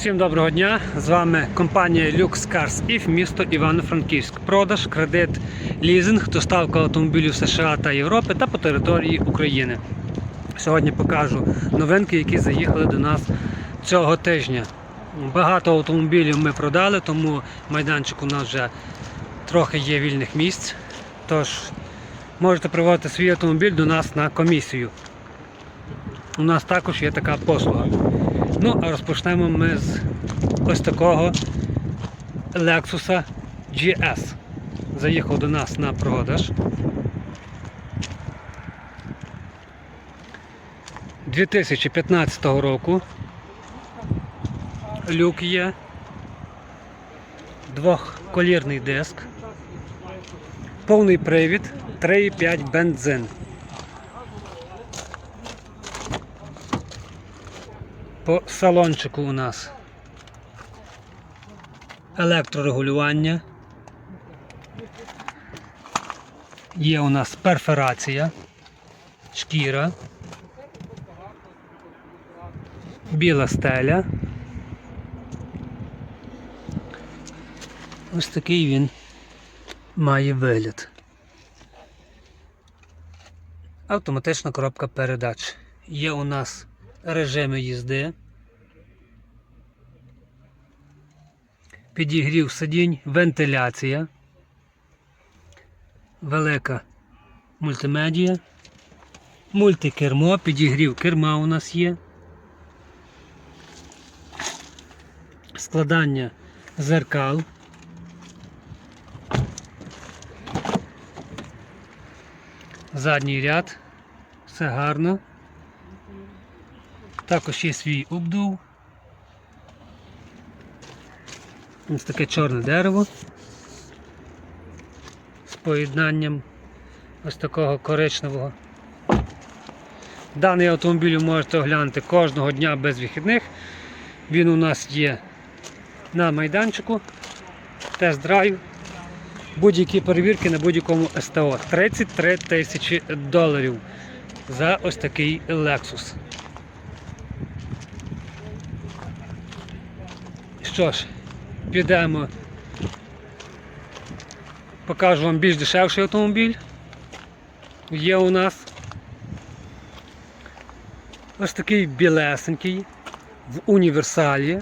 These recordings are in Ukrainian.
Всім доброго дня! З вами компанія Lux Cars IF, місто Івано-Франківськ. Продаж, кредит, лізинг, доставка автомобілів США та Європи та по території України. Сьогодні покажу новинки, які заїхали до нас цього тижня. Багато автомобілів ми продали, тому майданчик у нас вже трохи є вільних місць. Тож можете приводити свій автомобіль до нас на комісію. У нас також є така послуга. Ну, а розпочнемо ми з ось такого Lexus GS. Заїхав до нас на продаж. 2015 року. Люк є. Двохколірний диск. Повний привід, 3,5 бензин. По салончику у нас електрорегулювання. Є у нас перфорація, шкіра, біла стеля. Ось такий він має вигляд. Автоматична коробка передач. Є у нас режими їзди. Підігрів сидінь, вентиляція, велика мультимедія, мультикермо, підігрів керма у нас є. Складання зеркал. Задній ряд. Все гарно. Також є свій обдув. Ось таке чорне дерево з поєднанням ось такого коричневого. Даний автомобіль ви можете оглянути кожного дня без вихідних. Він у нас є на майданчику. Тест-драйв. Будь-які перевірки на будь-якому СТО. 33 тисячі доларів за ось такий Lexus. Що ж, підемо. Покажу вам більш дешевший автомобіль. Є у нас ось такий білесенький в універсалі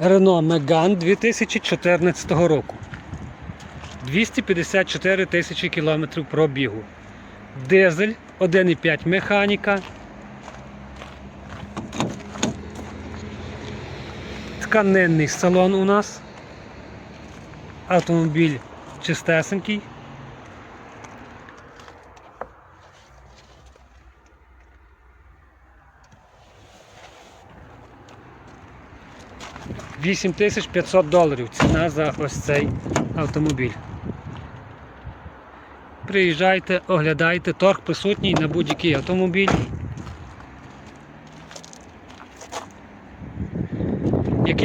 Renault Megane 2014 року. 254 тисячі кілометрів пробігу. Дизель 1,5 механіка. Тканинний салон у нас. Автомобіль чистесенький. Вісім тисяч 500 доларів ціна за ось цей автомобіль. Приїжджайте, оглядайте, торг присутній на будь-який автомобіль.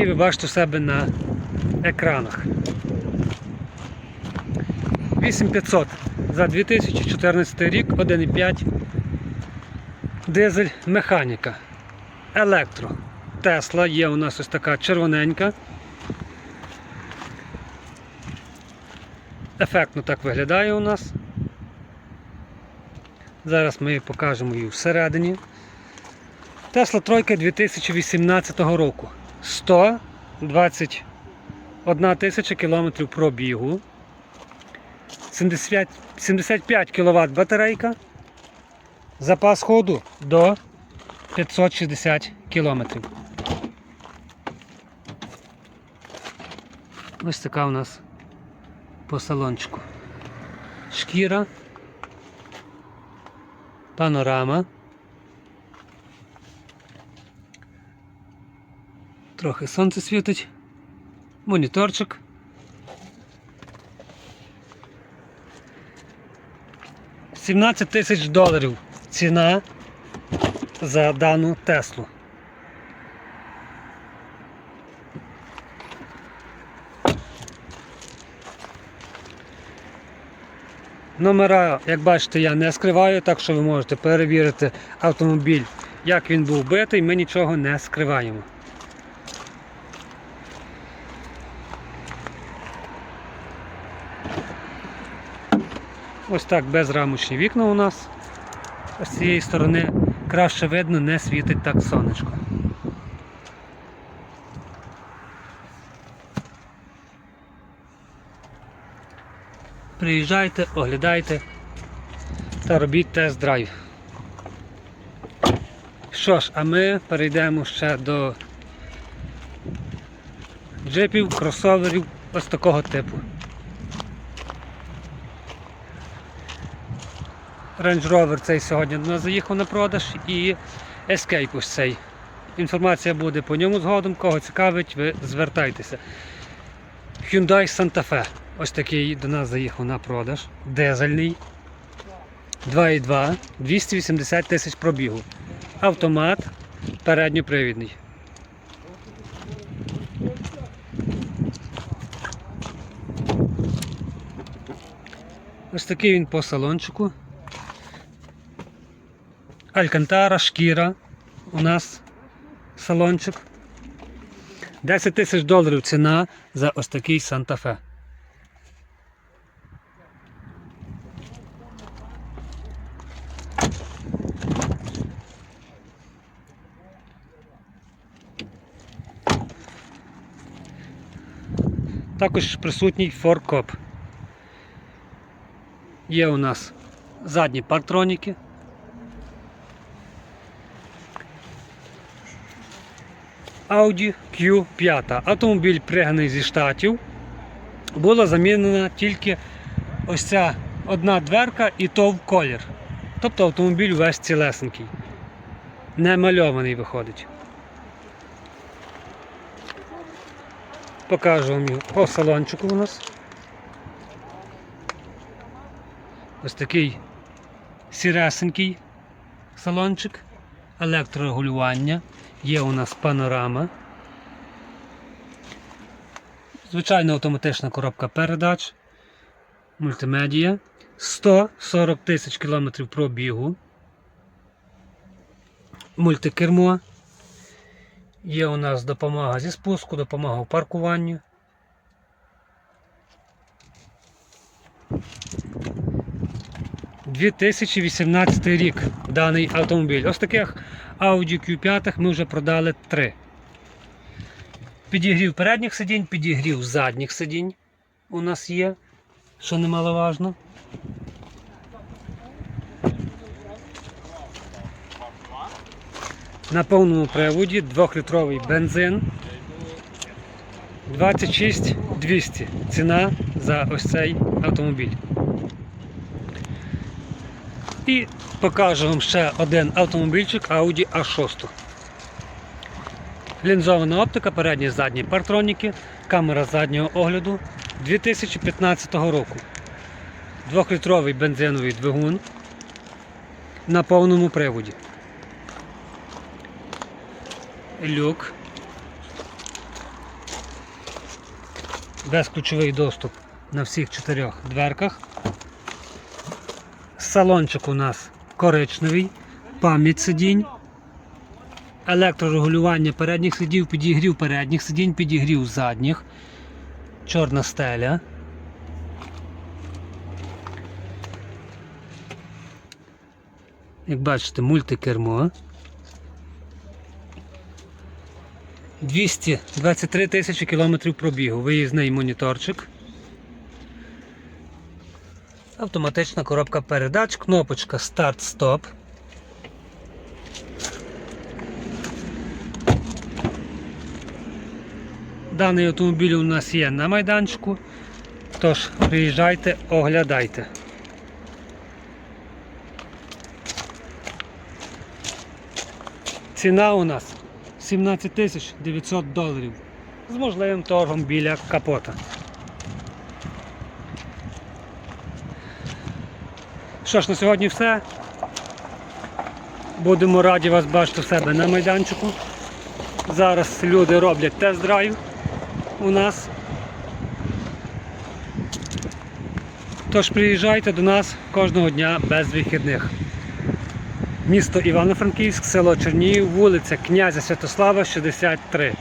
Ви бачите себе на екранах. 8500 за 2014 рік, 1,5 дизель механіка. Електро. Тесла є у нас ось така червоненька. Ефектно так виглядає у нас. Зараз ми покажемо її всередині. Тесла тройка 2018 року. 121 тисяча кілометрів пробігу. 70, 75 кВт батарейка. Запас ходу до 560 км. Ось така у нас по салончику. Шкіра, панорама. Трохи сонце світить, моніторчик. Сімнадцять тисяч доларів ціна за дану Теслу. Номера, як бачите, я не скриваю, так що ви можете перевірити автомобіль, як він був битий, ми нічого не скриваємо. Ось так безрамочні вікна у нас. З цієї сторони краще видно, не світить так сонечко. Приїжджайте, оглядайте та робіть тест-драйв. Що ж, а ми перейдемо ще до джипів, кросоверів ось такого типу. Range Rover цей сьогодні до нас заїхав на продаж і Escape ось цей. Інформація буде по ньому згодом. Кого цікавить, ви звертайтеся. Hyundai Santa Fe. Ось такий до нас заїхав на продаж. Дизельний. 2,2, 280 тисяч пробігу. Автомат передньопривідний. Ось такий він по салончику. Алькантара, шкіра у нас салончик. 10 тисяч доларів ціна за ось такий Санта-Фе. Також присутній форкоп. Є у нас задні парктроніки. Audi Q5. Автомобіль пригнаний зі штатів. Була замінена тільки ось ця одна дверка і то в колір. Тобто автомобіль весь цілесенький. Не мальований виходить. Покажу вам його по салончику у нас. Ось такий сіресенький салончик, електрорегулювання, є у нас панорама. Звичайна автоматична коробка передач, мультимедія, 140 тисяч кілометрів пробігу, мультикермо. Є у нас допомога зі спуску, допомога в паркуванні. – 2018 рік даний автомобіль. Ось таких Audi Q5 ми вже продали три. Підігрів передніх сидінь, підігрів задніх сидінь у нас є, що немаловажно. На повному приводі 2-літровий бензин 26 200 ціна за ось цей автомобіль. І покажу вам ще один автомобільчик Audi A6. Лінзована оптика, передні задні партроніки, камера заднього огляду 2015 року. Двохлітровий бензиновий двигун на повному приводі. Люк. Безключовий доступ на всіх чотирьох дверках. Салончик у нас коричневий, пам'ять сидінь, електрорегулювання передніх сидів, підігрів передніх сидінь, підігрів задніх, чорна стеля. Як бачите, мультикермо. 223 тисячі кілометрів пробігу. Виїзний моніторчик. Автоматична коробка передач, кнопочка старт-стоп. Даний автомобіль у нас є на майданчику, тож приїжджайте, оглядайте. Ціна у нас 17 тисяч 900 доларів з можливим торгом біля капота. Що ж, на сьогодні все. Будемо раді вас бачити в себе на майданчику. Зараз люди роблять тест-драйв у нас. Тож приїжджайте до нас кожного дня без вихідних. Місто Івано-Франківськ, село Чернігів, вулиця князя Святослава, 63.